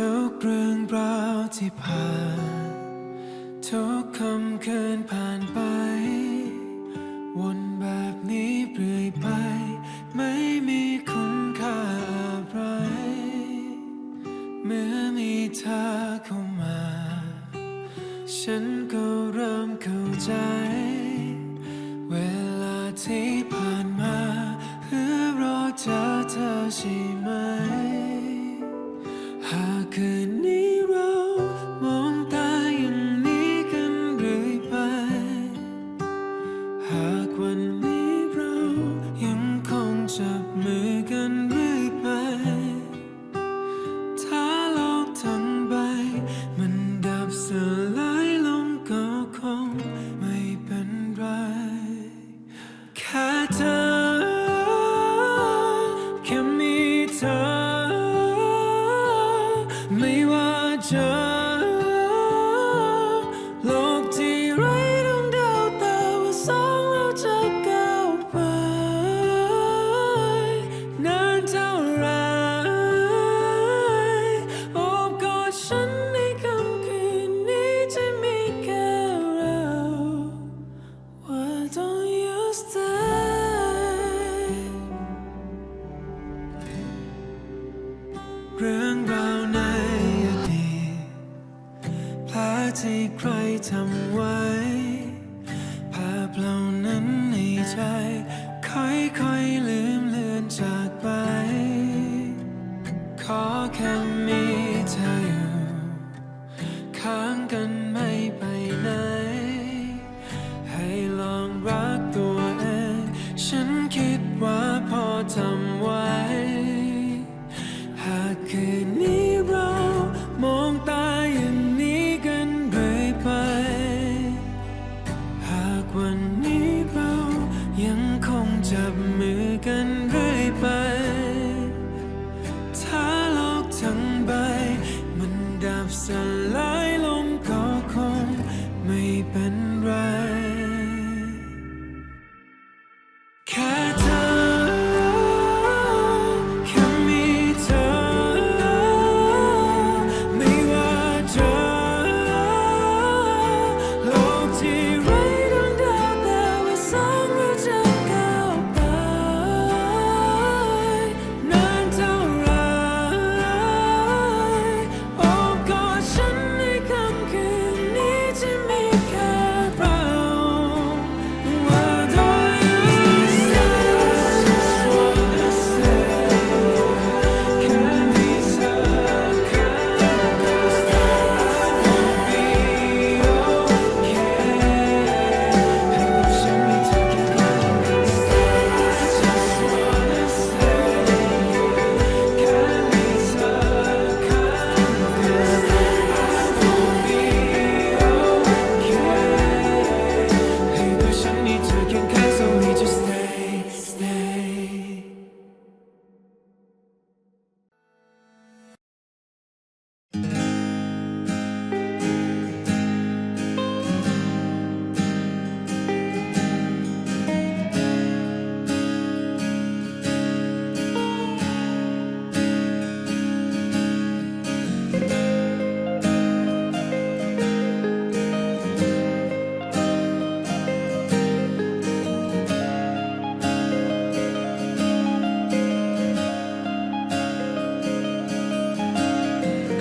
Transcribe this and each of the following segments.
ทุกเรื่องราวที่ผ่าน ทุกคำคืนผ่านไป วนแบบนี้เรื่อยไป ไม่มีคุณค่าอะไร เมื่อมีเธอเข้ามา ฉันก็เริ่มเข้าใจ ทำ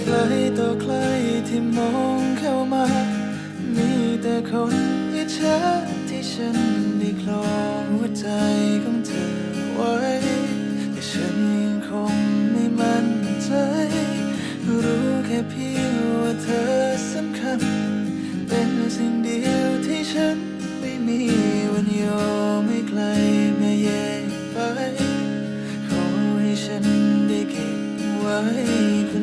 ใครต่อใครที่มองเข้ามา มีแต่คนอิจฉาที่ฉันได้คลองหัวใจของเธอไว้ แต่ฉันยังคงไม่มั่นใจ รู้แค่เพียงว่าเธอสำคัญ เป็นสิ่งเดียวที่ฉันไม่มีวันยอมไม่ไกลแม้แยกไป ขอให้ฉันได้เก็บไว้คน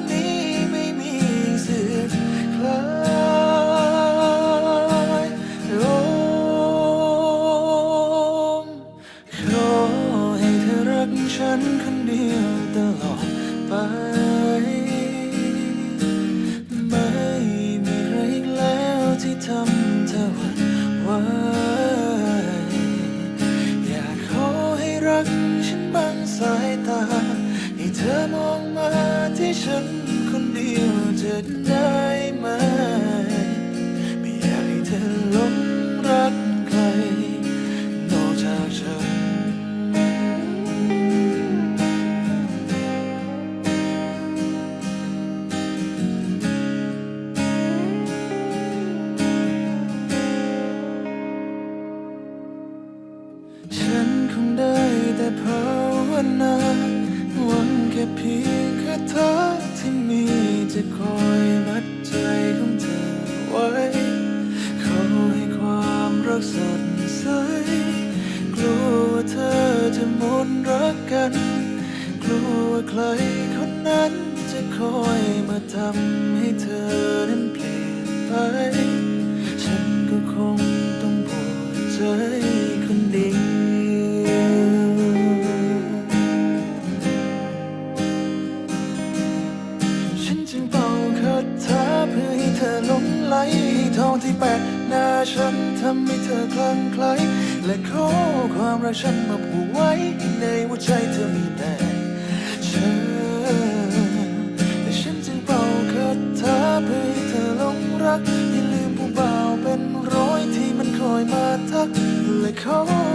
จะหมดรักกัน กลัวใครคนนั้นจะคอยมาทำให้เธอนั้นเปลี่ยนไป ฉันก็คงต้องปวดใจคนเดียวฉันจึงเป่าคาถาเพื่อให้เธอหลงไหลให้ทองที่แปะหน้าฉันทำให้เธอคลั่งไคล้และขอความรักฉันมา ว้ ในหัวใจเธอมีแต่เธอและฉันจึงเป่าคาถาเพื่อให้เธอหลงรัก อย่าลืมผู้บ่าวเป็นร้อยที่มันคอยมาทักและขอ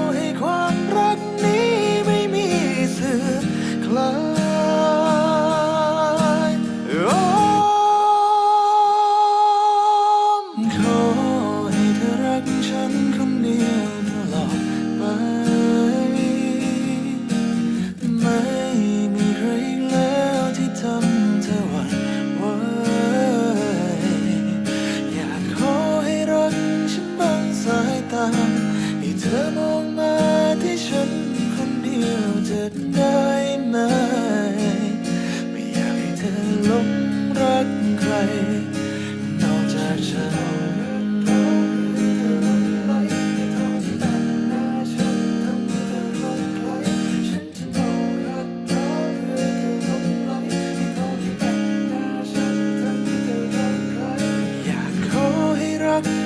ใ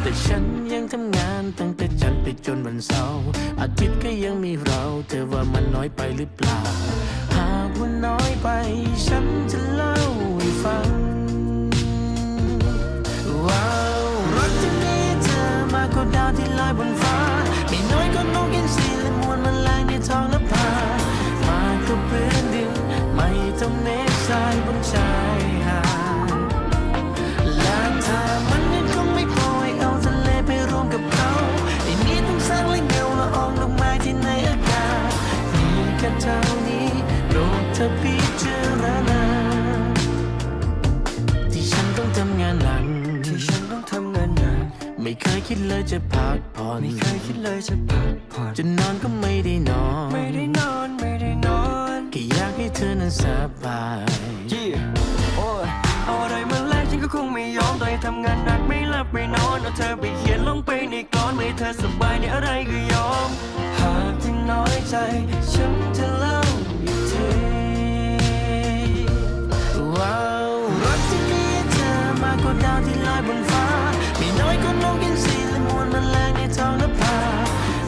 แต่ฉันยังทำงานตั้งแต่จันทร์ไปจนวันเสาร์อาทิตย์ก็ยังมีเรา เธอว่ามันน้อยไปหรือเปล่า หากว่าน้อยไป ฉันจะเล่าให้ฟัง ว้าวรักที่มีเธอมากกว่าดาวที่ลอยบนฟ้า ไม่น้อยก็นกอินทรีและมวลมันแรงในท้องและพามากกว่าพื้นดินไม่ต้องเมฆทรายบนชายหาานหนักที่ฉันต้องทำงานหนักไม่เคยคิดเลยจะพักผ่อนไม่เคยคิดเลยจะพักผ่อนจะนอนก็ไม่ได้นอน ไม่ได้นอนไม่ได้นอนแค่อยากให้เธอนั้นสบายยี่โอ้ยเอาอะไรมาแลกฉันก็คงไม่ยอมต่อให้ทำงานหนักไม่หลับไม่นอนเอาเธอไปเขียนลงไปในกลอนไม่ให้เธอสบายในอะไรก็ยอมหากที่น้อยใจฉันจะเล่าอีากว่าดาวที่ลอยบนฟ้า มีน้อยกว่านกอินสีและมวลแรงในท้องแลนภา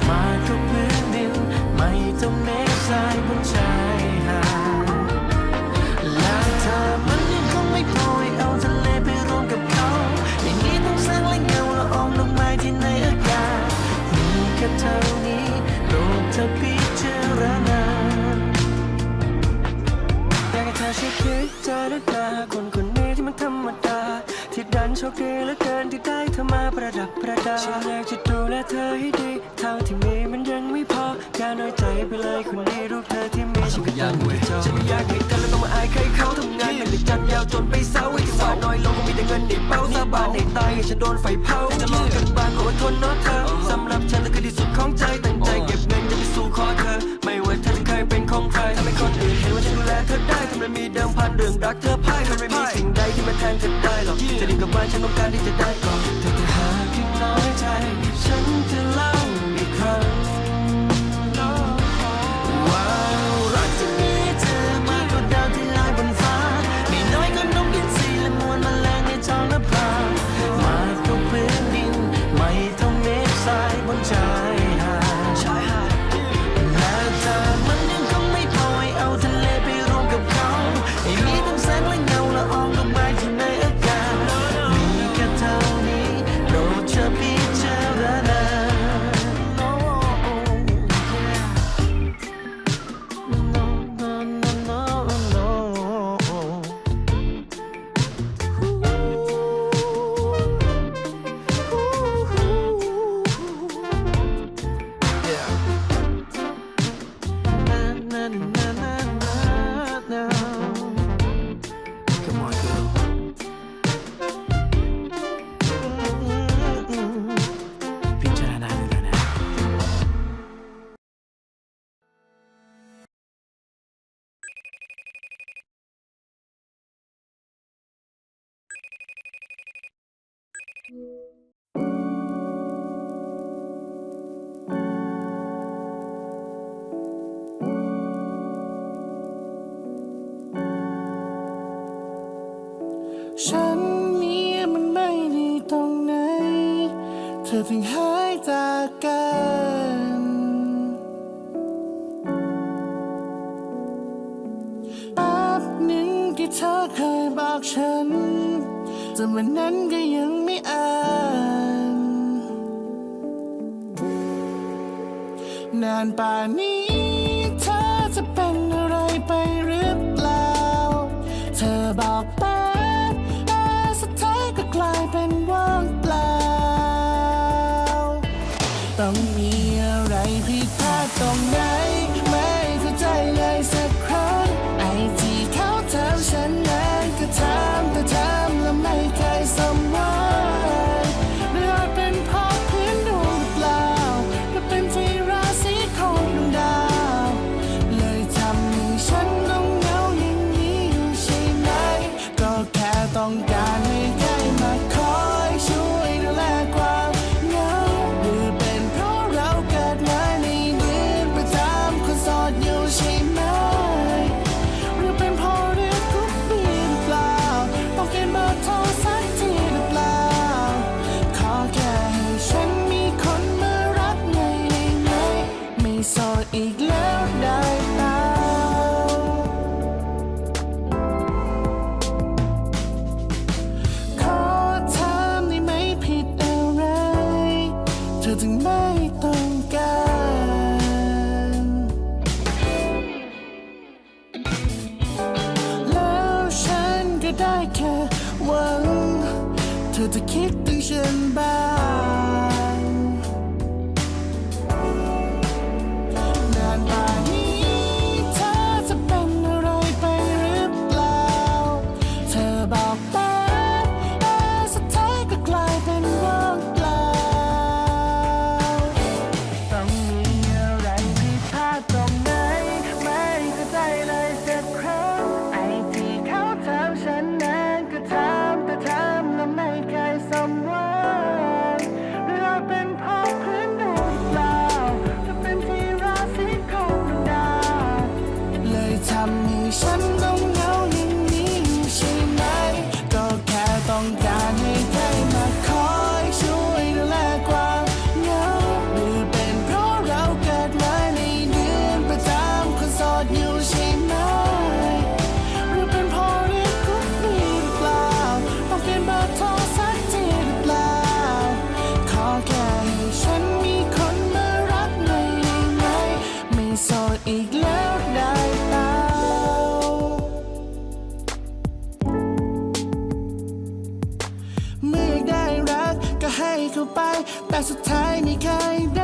มาทุกพื้นดินไม่ต้องเมฆทรายบนชายหาดและเธอมันยังคงไม่พอเอาทะเลไปรวมกับเขา อย่างนี้ต้องสร้างแหล่งเงาละอองลงมาที่ในอากาศมีแค่เท่านี้โลกเธอพิจารณาอยากให้เธอช่วยคิดเจอได้ตาคนคนนี้ที่มันธรรมดา ที่ดันโชคดีและเกินที่ได้เธอมาประดับประดาฉันอยากจะดูแลเธอให้ดีเท่าที่มีมันยังไม่พออย่น้อยใจไปเลยคนนี้รูปเธอที่มีฉันก็ตั้งใจจองฉันไม่อยากให้เธอแล้วต้องมาอายใครเขาทำงานหนักแต่จันยาวจนไปเศร้าไอ้ที่ว่าน้อยลงก็มีแต่เงินในเป้าซาบานในตายให้ฉันโดนไฟเผาจะลองกันบ้างขออดทนนาะเธอสำหรับฉันเธอคือที่สุดของใจตั้งใจเก็บเงินจะไปสู่คอเธอ ธอได้ทำไรมีเดิมพันเรื่องรักเธอพ่ายทำไรมีสิ่งใดที่มาแทนเธอได้หรอกจะดีกับบ้านฉันต้องการที่จะได้ก่อนแต่ถ้าหากยังน้อยใจ ฉัน ฉันมีมันไม่ในตรงไหน เธอถึงหายจากกัน แป๊บหนึ่งที่เธอเคยบอกฉัน จนวันนั้นก็ยังไม่อ่านนานป่านนี้ ไป แต่สุดท้ายไม่เคยได้